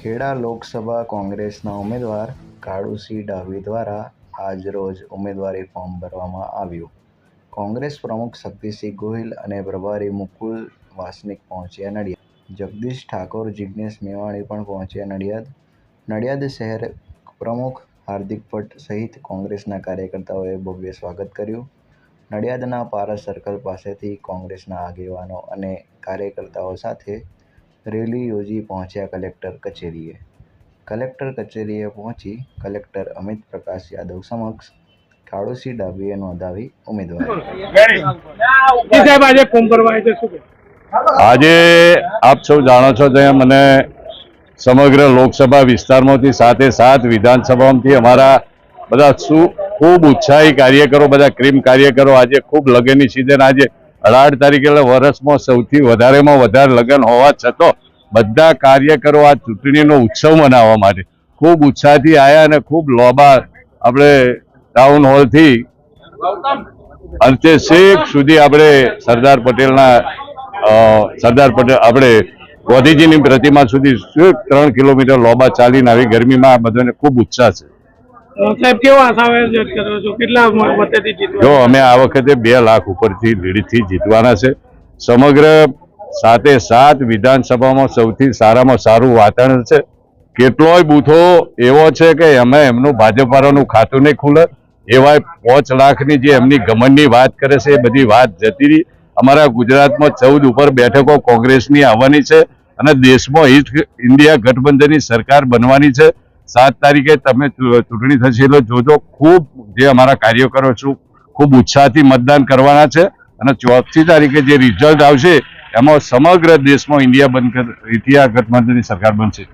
ખેડા લોકસભા કોંગ્રેસના ઉમેદવાર કાળુસિંહ ડાભી દ્વારા આજરોજ ઉમેદવારી ફોર્મ ભરવામાં આવ્યું. કોંગ્રેસ પ્રમુખ શક્તિસિંહ ગોહિલ અને પ્રભારી મુકુલ વાસનિક પહોંચ્યા નડિયાદ. જગદીશ ઠાકોર જિજ્ઞેશ મેવાણી પણ પહોંચ્યા નડિયાદ. નડિયાદ શહેર પ્રમુખ હાર્દિક ભટ્ટ સહિત કોંગ્રેસના કાર્યકર્તાઓએ ભવ્ય સ્વાગત કર્યું. નડિયાદના પારસ સર્કલ પાસેથી કોંગ્રેસના આગેવાનો અને કાર્યકર્તાઓ સાથે રેલી યોજી પહોંચ્યા કલેક્ટર કચેરીએ. કલેક્ટર કચેરીએ પહોંચી કલેક્ટર અમિત પ્રકાશ યાદવ સમક્ષ કાળુસિંહ ડાબીએ નોંધાવી ઉમેદવારી. જી આજે આપ સૌ જાણો છો તેમ મને સમગ્ર લોકસભા વિસ્તારમાંથી સાથે સાત વિધાનસભામાંથી અમારા બધા શું ખૂબ ઉત્સાહી કાર્યકરો બધા ક્રીમ કાર્યકરો આજે ખૂબ લગનની સિઝન આજે અઢાર તારીખે એટલે વર્ષમાં સૌથી વધારેમાં વધારે લગ્ન હોવા છતાં બધા કાર્યકરો આ ચૂંટણીનો ઉત્સવ મનાવવા માટે ખૂબ ઉત્સાહથી આવ્યા અને ખૂબ લોબા આપણે ટાઉન હોલથી અંતે શેખ સુધી આપણે સરદાર પટેલના સરદાર પટેલ આપણે ગાંધીજીની પ્રતિમા સુધી ત્રણ કિલોમીટર લોબા ચાલીને આવી ગરમીમાં બધાને ખૂબ ઉત્સાહ છે. જો, અમે આ વખતે બે લાખ ઉપરથી લીડથી જીતવાના છે. સમગ્ર સાતે સાત વિધાનસભામાં સૌથી સારામાં સારું વાતાવરણ છે. કેટલોય બૂથો એવો છે કે એમાં એમનું ભાજપવાળાનું ખાતું નહીં ખુલે. એવાય પાંચ લાખની જે એમની ગમનની વાત કરે છે, એ બધી વાત જતી રહી. અમારા ગુજરાતમાં ચૌદ ઉપર બેઠકો કોંગ્રેસની આવવાની છે અને દેશમાં હિટ ઇન્ડિયા ગઠબંધનની સરકાર બનવાની છે. સાત તારીખે તમે ચૂંટણી થશે એટલે જોજો, ખૂબ જે અમારા કાર્યકરો છું, ખૂબ ઉત્સાહથી મતદાન કરવાના છે અને ચોથી તારીખે જે રિઝલ્ટ આવશે, એમાં સમગ્ર દેશમાં ઇન્ડિયા બંધ ઇતિહાસ ગઠબંધનની સરકાર બનશે.